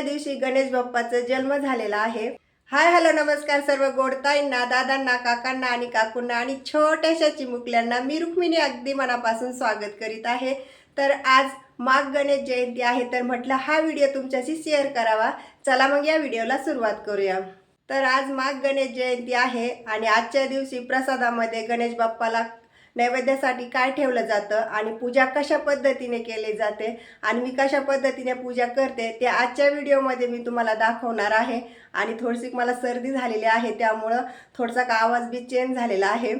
दिवशी गणेश बाप्पाचा जन्म झालेला आहे. हाय हॅलो नमस्कार सर्व गोडताईंना दादांना काकांना आणि काकूंना आणि छोट्याशा चिमुकल्यांना मी रुक्मिणी अगदी मनापासून स्वागत करीत आहे. तर आज माघ गणेश जयंती आहे तर म्हटलं हा व्हिडिओ तुमच्याशी शेअर करावा. चला मग या व्हिडिओला सुरुवात करूया. तर आज माघ गणेश जयंती आहे आणि आजच्या दिवशी प्रसादामध्ये गणेश बाप्पाला नैवेद्यासाठी काय ठेवलं जातं आणि पूजा कशा पद्धतीने केली जाते आणि मी कशा पद्धतीने पूजा करते ते आजच्या व्हिडिओमध्ये मी तुम्हाला दाखवणार आहे. आणि थोडीशी मला सर्दी झालेली आहे त्यामुळं थोडासा का आवाज बी चेंज झालेला आहे.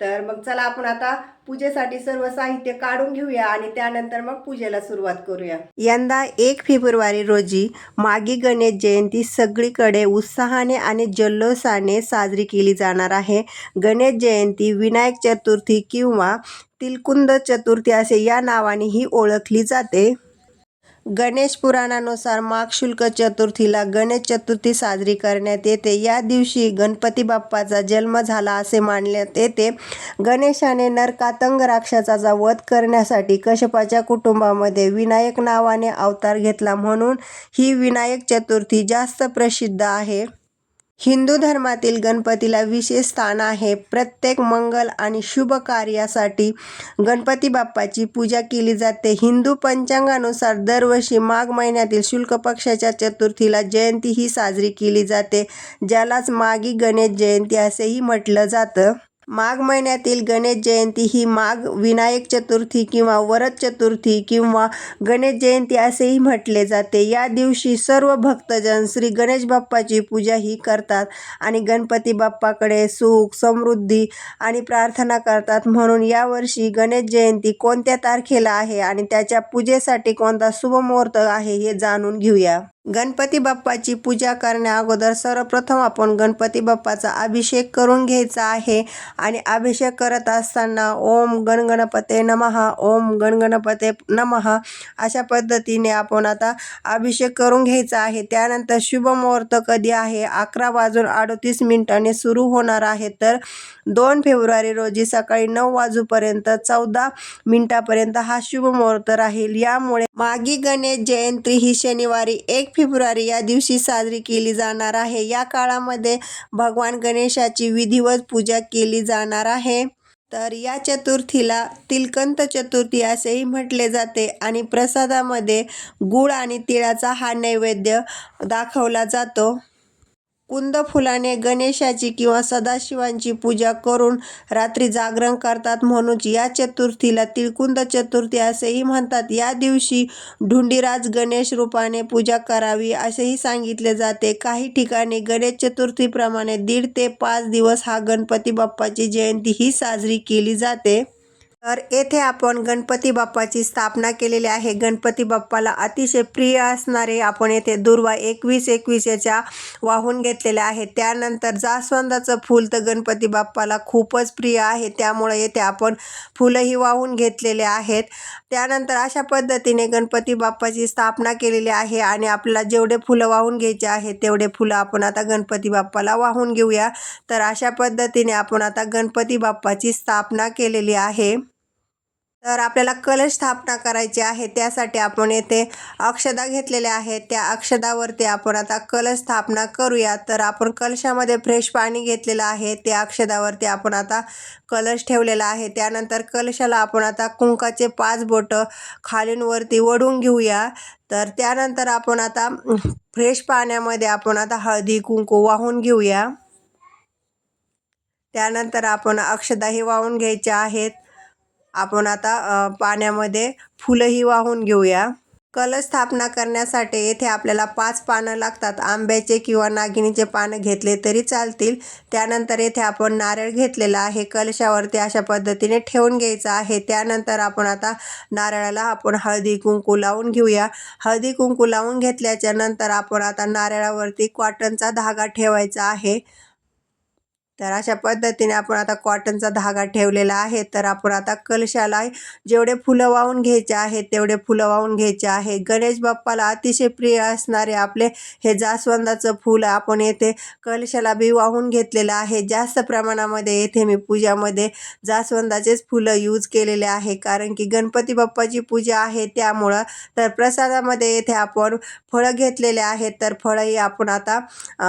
तर मग चला आपण आता पूजेसाठी सर्व साहित्य काढून घेऊया आणि त्यानंतर मग पूजेला सुरुवात करूया. यंदा एक फेब्रुवारी रोजी मागी गणेश जयंती सगळीकडे उत्साहाने आणि जल्लोषाने साजरी केली जाणार आहे. गणेश जयंती विनायक चतुर्थी किंवा तिलकुंद चतुर्थी असे या नावानेही ओळखली जाते. गणेश पुराणानुसार माघ शुल्क चतुर्थीला गणेश चतुर्थी साजरी करण्यात येते. या दिवशी गणपती बाप्पाचा जन्म झाला असे मानण्यात येते. गणेशाने नरकातंग राक्षसाचा वध करण्यासाठी कश्यपाच्या कुटुंबामध्ये विनायक नावाने अवतार घेतला म्हणून ही विनायक चतुर्थी जास्त प्रसिद्ध आहे. हिंदू धर्मातील गणपतीला विशेष स्थान आहे. प्रत्येक मंगल आणि शुभ कार्यासाठी गणपती बाप्पाची पूजा केली जाते. हिंदू पंचांगानुसार दरवर्षी माघ महिन्यातील शुल्क पक्षाच्या चतुर्थीला जयंती ही साजरी केली जाते ज्यालाच मागी गणेश जयंती असेही म्हटलं जातं. माघ महिन्यातील गणेश जयंती ही माघ विनायक चतुर्थी किंवा वरद चतुर्थी किंवा गणेश जयंती असेही म्हटले जाते. या दिवशी सर्व भक्तजन श्री गणेश बाप्पाची पूजा ही करतात आणि गणपती बाप्पाकडे सुख समृद्धी आणि प्रार्थना करतात. म्हणून यावर्षी गणेश जयंती कोणत्या तारखेला आहे आणि त्याच्या पूजेसाठी कोणता शुभमुहूर्त आहे हे जाणून घेऊया. गणपती बाप्पाची पूजा करण्या अगोदर सर्वप्रथम आपण गणपती बाप्पाचा अभिषेक करून घ्यायचा आहे. आणि अभिषेक करत असताना ओम गणगणपते नमहा ओम गणगणपते नमहा अशा पद्धतीने आपण आता अभिषेक करून घ्यायचा आहे. त्यानंतर शुभ मुहूर्त कधी आहे? अकरा वाजून अडतीस मिनिटांनी सुरू होणार आहे. तर दोन फेब्रुवारी रोजी सकाळी नऊ वाजूपर्यंत चौदा मिनिटापर्यंत हा शुभ मुहूर्त राहील. यामुळे मागी गणेश जयंती ही शनिवारी एक फेब्रुवारी या दिवशी साजरी केली जाणार आहे. या काळामध्ये भगवान गणेशाची विधिवत पूजा केली जाणार आहे. तर या चतुर्थीला तिलकंत चतुर्थी असेही म्हटले जाते आणि प्रसादामध्ये गुळ आणि तिळाचा हा नैवेद्य दाखवला जातो. कुंद फुलाने गणेशाची किंवा सदाशिवांची पूजा करून रात्री जागरण करतात म्हणून या चतुर्थीला तिळकुंद चतुर्थी असेही म्हणतात. या दिवशी ढुंडीराज गणेश रूपाने पूजा करावी असेही सांगितले जाते. काही ठिकाणी गणेश चतुर्थीप्रमाणे दीड ते पाच दिवस हा गणपती बाप्पाची जयंती ही साजरी केली जाते. तर येथे आपण गणपती बाप्पाची स्थापना केलेली आहे. गणपती बाप्पाला अतिशय प्रिय असणारे आपण येथे दुर्वा एकवीस एकवीस याच्या वाहून घेतलेल्या आहेत. त्यानंतर जास्वंदाचं फूल तर गणपती बाप्पाला खूपच प्रिय आहे. त्यामुळे येथे आपण फुलंही वाहून घेतलेले आहेत. त्यानंतर अशा पद्धतीने गणपती बाप्पाची स्थापना केलेली आहे आणि आपल्याला जेवढे फुलं वाहून घ्यायचे आहेत तेवढे फुलं आपण आता गणपती बाप्पाला वाहून घेऊया. तर अशा पद्धतीने आपण आता गणपती बाप्पाची स्थापना केलेली आहे. तर आपल्याला कलश स्थापना करायची आहे त्यासाठी आपण येथे अक्षदा घेतलेल्या आहेत. त्या अक्षदावरती आपण आता कलश स्थापना करूया. तर आपण कलशामध्ये फ्रेश पाणी घेतलेलं आहे. त्या अक्षदावरती आपण आता कलश ठेवलेला आहे. त्यानंतर कलशाला आपण आता कुंकाचे पाच बोटं खालींवरती वरती वडून घेऊया. तर त्यानंतर आपण आता फ्रेश पाण्यामध्ये आपण आता हळदी कुंकू वाहून घेऊया. त्यानंतर आपण अक्षदाही वाहून घ्यायच्या आहेत. आपण आता पाण्यामध्ये फुलंही वाहून घेऊया. कलश स्थापना करण्यासाठी येथे आपल्याला पाच पानं लागतात. आंब्याचे किंवा नागिनीचे पानं घेतले तरी चालतील. त्यानंतर येथे आपण नारळ घेतलेला आहे. कलशावरती अशा पद्धतीने ठेवून घ्यायचं आहे. त्यानंतर आपण आता नारळाला आपण हळदी कुंकू लावून घेऊया. हळदी कुंकू लावून घेतल्याच्या नंतर आपण आता नारळावरती कॉटनचा धागा ठेवायचा आहे. तर अशा पद्धतीने आपण आता कॉटनचा धागा ठेवलेला आहे. तर आपण आता कलशाला जेवढे फुलं वाहून घ्यायचे आहेत तेवढे फुलं वाहून घ्यायचे आहे. गणेश बाप्पाला अतिशय प्रिय असणारे आपले हे जास्वंदाचं फुल आपण येथे कलशाला बी वाहून घेतलेलं आहे. जास्त प्रमाणामध्ये येथे मी पूजामध्ये जास्वंदाचेच फुलं यूज केलेले आहे. कारण की गणपती बाप्पाची पूजा आहे त्यामुळं तर प्रसादामध्ये येथे आपण फळं घेतलेले आहेत. तर फळंही आपण आता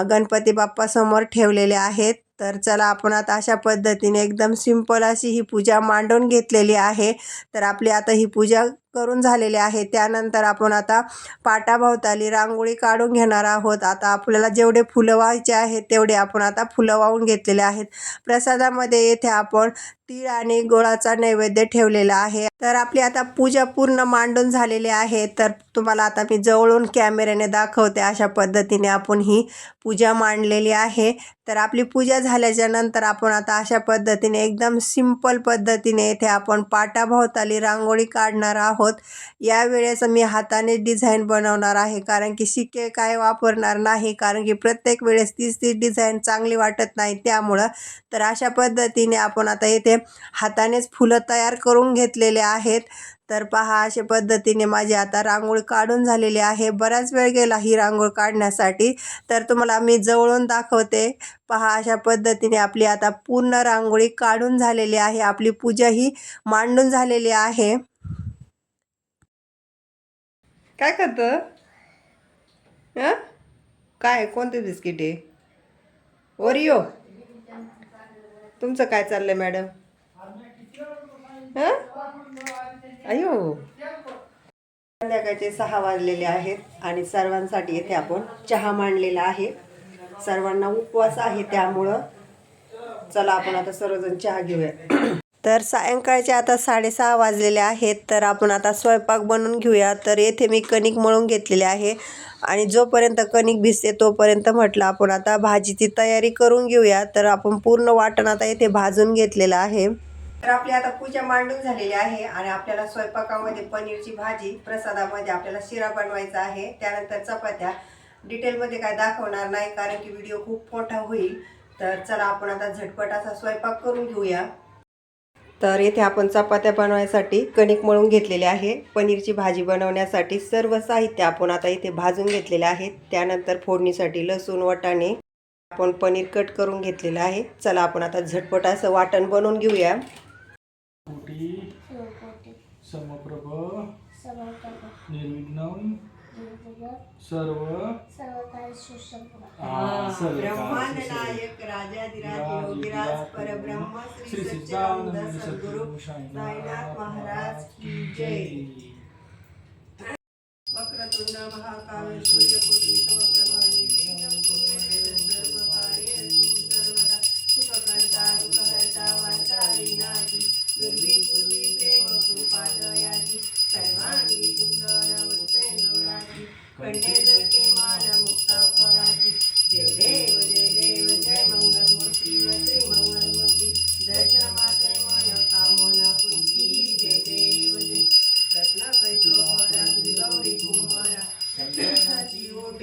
गणपती बाप्पासमोर ठेवलेले आहेत. तर चला आपण आता अशा पद्धतीने एकदम सिंपल अशी ही पूजा मांडून घेतलेली आहे. तर आपली आता ही पूजा करून झालेली आहे. त्यानंतर आपण आता पाटाभोवताली रांगोळी काढून घेणार आहोत. आता आपल्याला जेवढे फुलं व्हायचे आहेत तेवढे आपण आता फुलं वाहून घेतलेले आहेत. प्रसादामध्ये येथे आपण तीळ आणि गोळाचा नैवेद्य ठेवलेला आहे. तर आपली आता पूजा पूर्ण मांडून झालेली आहे. तर तुम्हाला आता मी जवळून कॅमेऱ्याने दाखवते अशा पद्धतीने आपण ही पूजा मांडलेली आहे. तर आपली पूजा झाल्याच्यानंतर आपण आता अशा पद्धतीने एकदम सिंपल पद्धतीने येथे आपण पाटाभोवताली रांगोळी काढणार आहोत. यावेळेस मी हाताने डिझाईन बनवणार आहे. कारण की शिक्के काय वापरणार नाही. कारण की प्रत्येक वेळेस तीच ती डिझाईन चांगली वाटत नाही. त्यामुळं तर अशा पद्धतीने आपण आता इथे हातानेच फुलं तयार करून घेतलेले आहेत. तर पहा अशा पद्धतीने माझी आता रांगोळी काढून झालेली आहे. बराच वेळ गेला ही रांगोळी काढण्यासाठी. तर तुम्हाला मी जवळून दाखवते. पहा अशा पद्धतीने आपली आता पूर्ण रांगोळी काढून झालेली आहे. आपली पूजा ही मांडून झालेली आहे. काय खात? काय कोणते बिस्किट? आहे ओरिओ? तुमचं काय चाललंय मॅडम? अयो. संध्याकाळचे सहा वाजलेले आहेत आणि सर्वांसाठी येथे आपण चहा मांडलेला आहे. सर्वांना उपवास आहे त्यामुळं चला आपण आता सर्वजण चहा घेऊया. तर सायंकाळचे आता साडेसहा वाजलेले आहेत तर आपण आता स्वयंपाक बनवून घेऊया. तर येथे मी कणिक मळून घेतलेले आहे आणि जोपर्यंत कणिक भिजते तोपर्यंत म्हटलं आपण आता भाजीची तयारी करून घेऊया. तर आपण पूर्ण वाटण आता येथे भाजून घेतलेलं आहे. तर आपली आता पूजा मांडून झालेली आहे आणि आपल्याला स्वयंपाकामध्ये पनीरची भाजी प्रसादामध्ये आपल्याला शिरा बनवायचा आहे. त्यानंतर चपात्या. डिटेलमध्ये काय दाखवणार नाही कारण की व्हिडिओ खूप मोठा होईल. तर चला आपण आता झटपट असा स्वयंपाक करून घेऊया. तर येथे आपण चपात्या बनवण्यासाठी कणिक मळून घेतलेले आहे. पनीरची भाजी बनवण्यासाठी सर्व साहित्य आपण आता इथे भाजून घेतलेले आहे त्यानंतर फोडणीसाठी लसूण वाटाणे आपण पनीर कट करून घेतलेलं आहे. चला आपण आता झटपट असं वाटण बनवून घेऊया. निर्विघ्नं सर्व आ, ब्रह्मांड नायक राजाधिराज योगीराज परब्रह्म श्री सच्चिदानंद सद्गुरु साईनाथ महाराज की जय। वक्रतुंड महाकाव्य सूर्यकोटी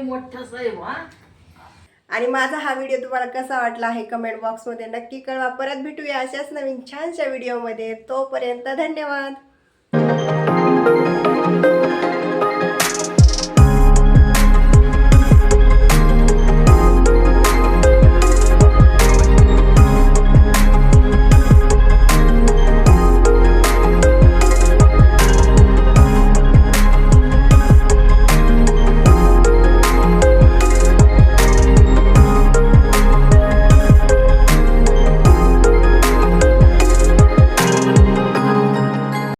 मोठं सैव हा? आणि माझा हा व्हिडिओ तुम्हाला कसा वाटला आहे कमेंट बॉक्समध्ये नक्की कळवा. परत भेटूया अशाच नवीन छानशा व्हिडिओमध्ये तोपर्यंत धन्यवाद.